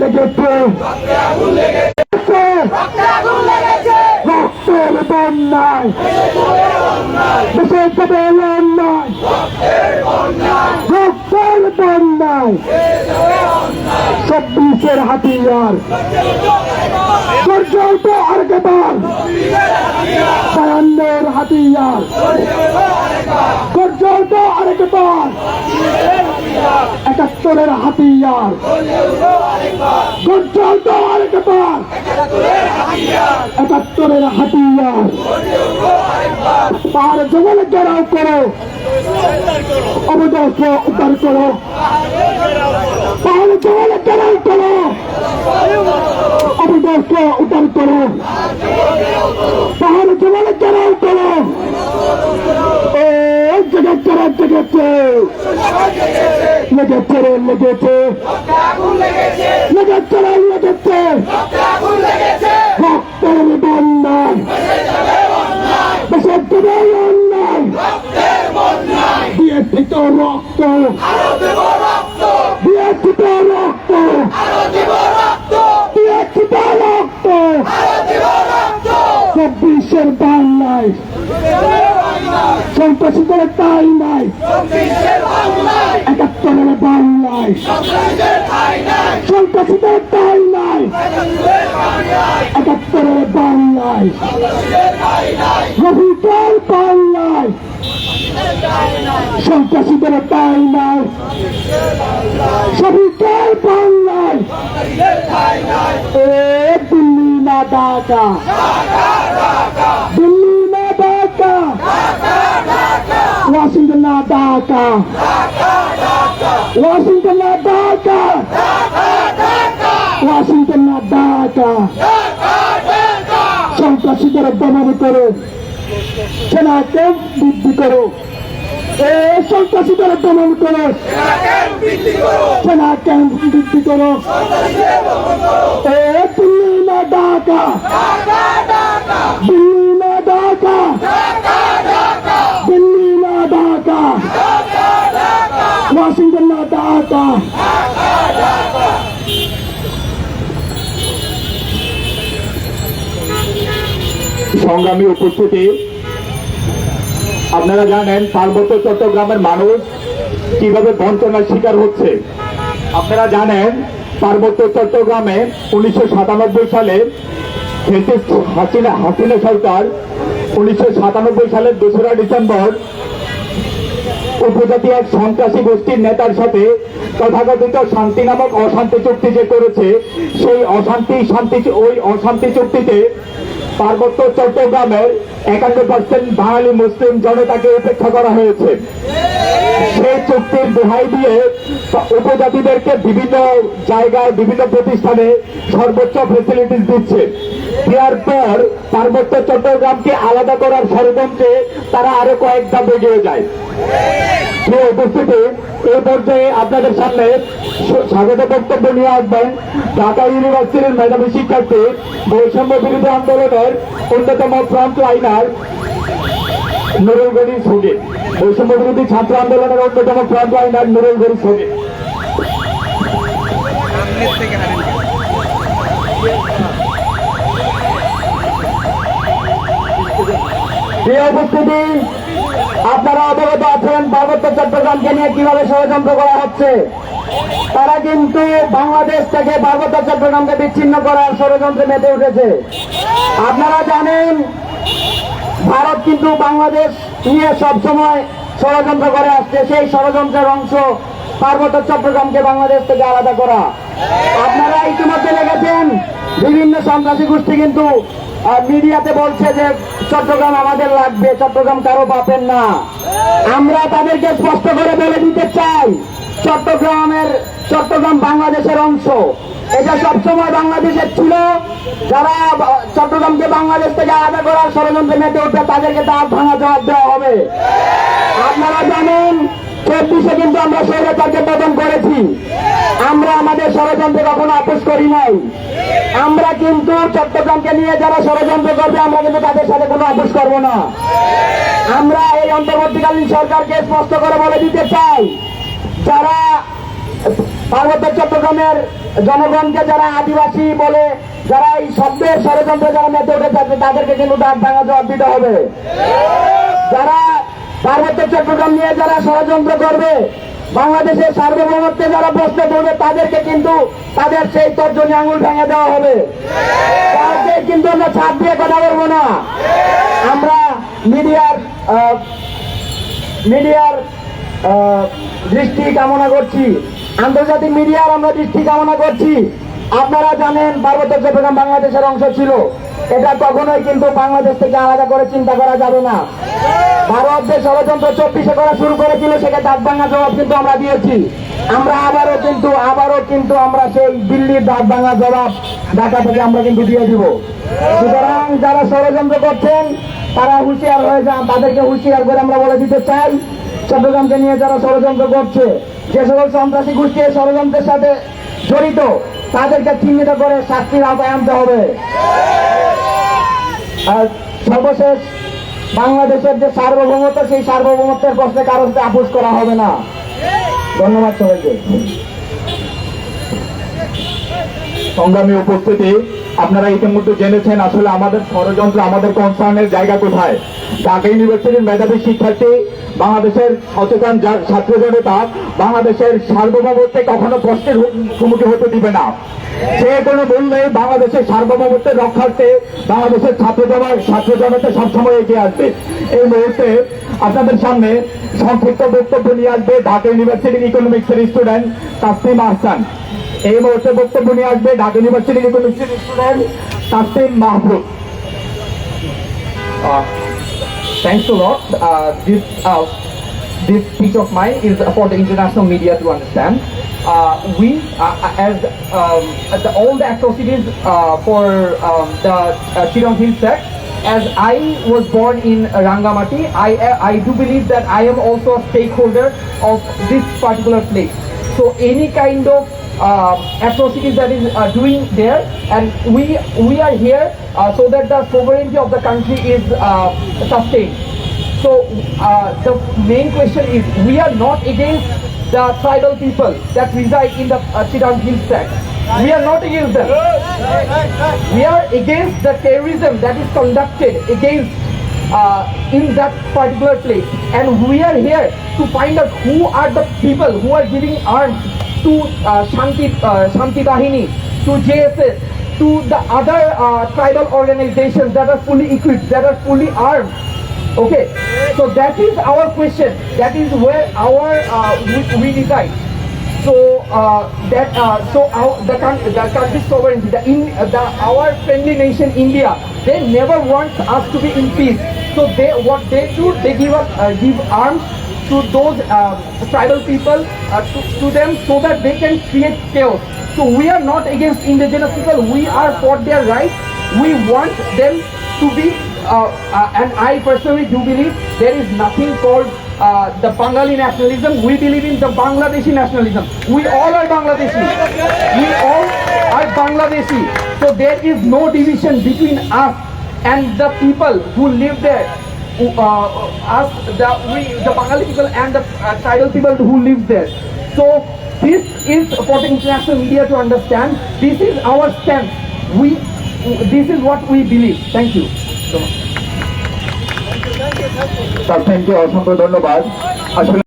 লেগেছে। রক্তের বন্যায়। দেশের সাথে অন্যায়। রক্তের বন্যায়। চব্বিশের হাতিয়ার। পর্যন্ত আরেকবার। বায়ান্নের হাতিয়ার। পর্যন্ত আরেকবার। একাত্তরের হাতিয়ার। পর্যন্ত আরেকবার। একাত্তরের হাতিয়ার। পাহাড় জঙ্গলে ঘেরাও করো। অবদর্শ উদ্ধার করো। পাহাড় জঙ্গলে ঘেরাও করো অবদর্শ উদ্ধার করো পাহাড় জঙ্গলে ঘেরাও করো জগৎ জগৎ লেগেছে রে লেগেছে লেগেছে রে রক্ত দিয়েছি তো রক্ত দিয়েছি তো রক্ত চব্বিশের বাংলায় সন্ত্রাসীদের তাই নাই। একাত্তরের বাংলায়। সন্ত্রাসীদের তাই নাই। একাত্তরের বাংলায়। রবিকার বাংলায়। সন্ত্রাসীদের তাই নাই। সবিকার বাংলায়। এ দিল্লি না ঢাকা দিল্লি না ঢাকা ওয়াশিংটন না ঢাকা ওয়াশিংটন না ঢাকা ওয়াশিংটন না ঢাকা সন্ত্রাসীদের দমন করো। সেনাকে বৃদ্ধি করো। সন্ত্রাসীদের দমন করো। সেনা ক্যাম্প বৃদ্ধি করো। দিল্লি না ঢাকা দিল্লি না ঢাকা দিল্লি না ঢাকা ওয়াশিংটন না ঢাকা সংগ্রামী উপস্থিতি। আপনারা জানেন পার্বত্য চট্টগ্রামের মানুষ কীভাবে বঞ্চনার শিকার হচ্ছে। আপনারা জানেন পার্বত্য চট্টগ্রামে উনিশশো সাতানব্বই সালে হাসিনা হাসিনা সরকার উনিশশো সাতানব্বই সালের দোসরা ডিসেম্বর উপজাতি এক সন্ত্রাসী গোষ্ঠীর নেতার সাথে তথাকথিত শান্তি নামক অশান্তি চুক্তি যে করেছে, সেই অশান্তি, শান্তি, ওই অশান্তি চুক্তিতে পার্বত্য চট্টগ্রামের একান্ন পার্সেন্ট বাঙালি মুসলিম জনতাকে উপেক্ষা করা হয়েছে। সেই চুক্তির দোহাই দিয়ে উপজাতিদেরকে বিভিন্ন জায়গায়, বিভিন্ন প্রতিষ্ঠানে সর্বোচ্চ ফেসিলিটিস দিচ্ছে। দেওয়ার পর পার্বত্য চট্টগ্রামকে আলাদা করার ষড়যন্ত্রে তারা আরও কয়েক ধাপ এগিয়ে যায়। প্রিয় উপস্থিতি এই পর্যায়ে আপনাদের সামনে স্বাগত বক্তব্য নিয়ে আসবেন ঢাকা ইউনিভার্সিটির মেধাবী শিক্ষার্থী বৈষম্য বিরোধী আন্দোলনের অন্যতম ফ্রন্ট লাইনার নুরুল গনি সংগীত বৈষম্য বিরোধী ছাত্র আন্দোলনের অন্যতম ফ্রন্ট লাইনার নুরুল গনি সংগীত প্রিয় উপস্থিতি, আপনারা অবগত আছেন, পার্বত্য চট্টগ্রামকে নিয়ে কীভাবে ষড়যন্ত্র করা হচ্ছে। তারা কিন্তু বাংলাদেশ থেকে পার্বত্য চট্টগ্রামকে বিচ্ছিন্ন করার ষড়যন্ত্রে মেতে উঠেছে। আপনারা জানেন ভারত কিন্তু বাংলাদেশ নিয়ে সবসময় ষড়যন্ত্র করে আসছে। সেই ষড়যন্ত্রের অংশ পার্বত্য চট্টগ্রামকে বাংলাদেশ থেকে আলাদা করা। আপনারা ইতিমধ্যে লেগেছেন বিভিন্ন সন্ত্রাসী গোষ্ঠী কিন্তু মিডিয়াতে বলছে যে চট্টগ্রাম আমাদের লাগবে, চট্টগ্রাম কারও বাপের না। আমরা তাদেরকে স্পষ্ট করে বলে দিতে চাই, চট্টগ্রামের, চট্টগ্রাম বাংলাদেশের অংশ। এটা সবসময় বাংলাদেশের ছিল। যারা চট্টগ্রামকে বাংলাদেশ থেকে আলাদা করার ষড়যন্ত্রে মেতে উঠবে, তাদেরকে দাঁত ভাঙা জবাব দেওয়া হবে। আপনারা জানেন, চব্বিশে কিন্তু আমরা স্বৈরাচারকে পতন করেছি। আমরা আমাদের ষড়যন্ত্র কখনো আপোষ করি নাই। আমরা কিন্তু চট্টগ্রামকে নিয়ে যারা ষড়যন্ত্র করবে, আমরা কিন্তু তাদের সাথে কোনো আপোষ করব না। আমরা এই অন্তর্বর্তীকালীন সরকারকে স্পষ্ট করে বলে দিতে চাই, যারা পার্বত্য চট্টগ্রামের জনগণকে যারা আদিবাসী বলে, যারা এই শব্দের ষড়যন্ত্রে যারা মেতে উঠে তাদেরকে কিন্তু দাঁত ভাঙা জবাব দিতে হবে। যারা পার্বত্য চট্টগ্রাম নিয়ে যারা ষড়যন্ত্র করবে, বাংলাদেশের সার্বভৌমত্বে যারা প্রশ্ন করবে, তাদেরকে কিন্তু তাদের সেই তর্জনী আঙুল ভেঙে দেওয়া হবে। কাউকে কিন্তু আমরা ছাদ দিয়ে কথা বলব না। আমরা মিডিয়ার মিডিয়ার দৃষ্টি কামনা করছি। আন্তর্জাতিক মিডিয়ার আমরা দৃষ্টি কামনা করছি, আপনারা জানেন পার্বত্য চট্টগ্রাম বাংলাদেশের অংশ ছিল। এটা কখনোই কিন্তু বাংলাদেশ থেকে আলাদা করে চিন্তা করা যাবে না। ভারত যে ষড়যন্ত্র চব্বিশে করা শুরু করেছিল সেটা দাঁত ভাঙা জবাব কিন্তু আমরা দিয়েছি। আমরা আবারও কিন্তু আবারও কিন্তু আমরা সেই দিল্লির দাঁত ভাঙা জবাব ঢাকা থেকে আমরা কিন্তু দিয়ে দিব। সুতরাং যারা ষড়যন্ত্র করছেন, তারা হুঁশিয়ার হয়ে যান। তাদেরকে হুঁশিয়ার করে আমরা বলে দিতে চাই, চট্টগ্রামকে নিয়ে যারা ষড়যন্ত্র করছে যে সকল সন্ত্রাসী গোষ্ঠী ষড়যন্ত্রের সাথে জড়িত, তাদেরকে চিহ্নিত করে শাস্তির আওতায় আনতে হবে। আর সর্বশেষ বাংলাদেশের যে সার্বভৌমত্ব, সেই সার্বভৌমত্বের প্রশ্নে কারোর সাথে আপোষ করা হবে না। ধন্যবাদ সবাইকে। সংগ্রামী উপস্থিতি আপনারা ইতিমধ্যে জেনেছেন আসলে আমাদের ষড়যন্ত্র, আমাদের কনসার্নের জায়গা কোথায়? ঢাকা ইউনিভার্সিটির মেধাবী শিক্ষার্থী, বাংলাদেশের সচেতন ছাত্র জনতা, বাংলাদেশের সার্বভৌমত্বে কখনো প্রশ্নের সম্মুখীন হতে দিবে না। যে কোনো মূল্যে বাংলাদেশের সার্বভৌমত্বের রক্ষার্থে বাংলাদেশের ছাত্র ছাত্র জনতা সবসময় এগিয়ে আসবে। এই মুহূর্তে আপনাদের সামনে সংক্ষিপ্ত বক্তব্য নিয়ে আসবে ঢাকা ইউনিভার্সিটির ইকোনমিক্সের স্টুডেন্ট তাসলিম আহসান। এই মুহূর্তে বক্তব্য নিয়ে আসবে ঢাকা ইউনিভার্সিটির ইকোনমিক্সের student Mahbub Uh, thanks a lot. Uh, this uh, this speech of mine is for the international media to understand. Uh, we, uh, as um, the, all the atrocities uh, for um, the uh, Chittagong Hill sect, as I was born in Rangamati, I I do believe that I am also a stakeholder of this particular place. So any kind of uh, atrocities that is uh, doing there, and we we are here uh, so that the sovereignty of the country is uh, sustained. So the main question is, we are not against the tribal people that reside in the uh, Chittagong Hill sect. We are not against them. We are against the terrorism that is conducted against uh, in that particular place. And we are here to find out who are the people who are giving arms to uh, Shanti, uh, Shanti Bahini, to JSS, to the other uh, tribal organizations that are fully equipped, that are fully armed. Okay, so that is our question. That is where our uh, we, we. So uh, that uh, so our, the the country's sovereignty, the in the our friendly nation India, they never want us to be in peace. So they what they do, they give us uh, give arms to those uh, tribal people uh, to, to them so that they can create chaos. So we are not against indigenous people. We are for their rights. We want them to be. Uh, uh, and I personally do believe there is nothing called uh, the Bengali nationalism. We believe in the Bangladeshi nationalism. We all are Bangladeshi. We all are Bangladeshi. So there is no division between us and the people who live there. Uh, us, the, we, the Bengali people and the uh, tribal people who live there. So this is for the international media to understand. This is our stance. We, this is what we believe. Thank you. so much. thank thank you অসংখ্য ধন্যবাদ আসলে